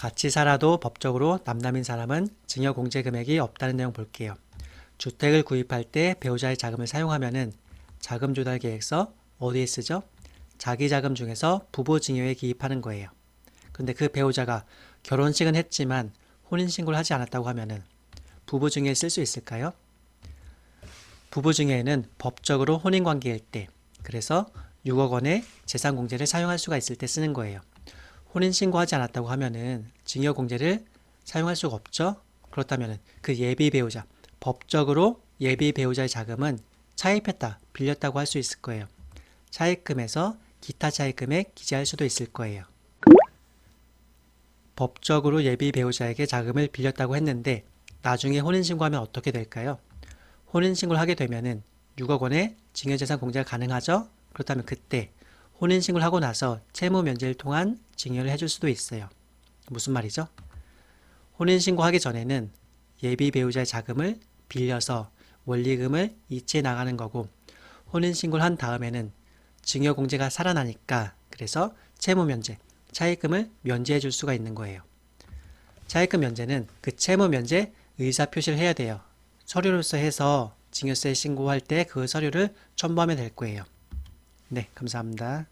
같이 살아도 법적으로 남남인 사람은 증여 공제 금액이 없다는 내용 볼게요. 주택을 구입할 때 배우자의 자금을 사용하면은 자금 조달 계획서 어디에 쓰죠? 자기 자금 중에서 부부 증여에 기입하는 거예요. 근데 그 배우자가 결혼식은 했지만 혼인 신고를 하지 않았다고 하면은 부부 증여에 쓸 수 있을까요? 부부 증여에는 법적으로 혼인 관계일 때 그래서 6억 원의 재산 공제를 사용할 수가 있을 때 쓰는 거예요. 혼인 신고하지 않았다고 하면은 증여 공제를 사용할 수가 없죠. 그렇다면은 그 예비 배우자 법적으로 예비 배우자의 자금은 차입했다, 빌렸다고 할 수 있을 거예요. 차입금에서 기타 차입금에 기재할 수도 있을 거예요. 법적으로 예비 배우자에게 자금을 빌렸다고 했는데 나중에 혼인 신고하면 어떻게 될까요? 혼인 신고를 하게 되면은 6억 원의 증여재산 공제가 가능하죠? 그렇다면 그때 혼인 신고를 하고 나서 채무 면제를 통한 증여를 해줄 수도 있어요. 무슨 말이죠? 혼인 신고하기 전에는 예비 배우자의 자금을 빌려서 원리금을 이체해 나가는 거고 혼인 신고를 한 다음에는 증여 공제가 살아나니까 그래서 채무 면제, 차입금을 면제해 줄 수가 있는 거예요. 차입금 면제는 그 채무 면제 의사 표시를 해야 돼요. 서류로서 해서 증여세 신고할 때 그 서류를 첨부하면 될 거예요. 네, 감사합니다.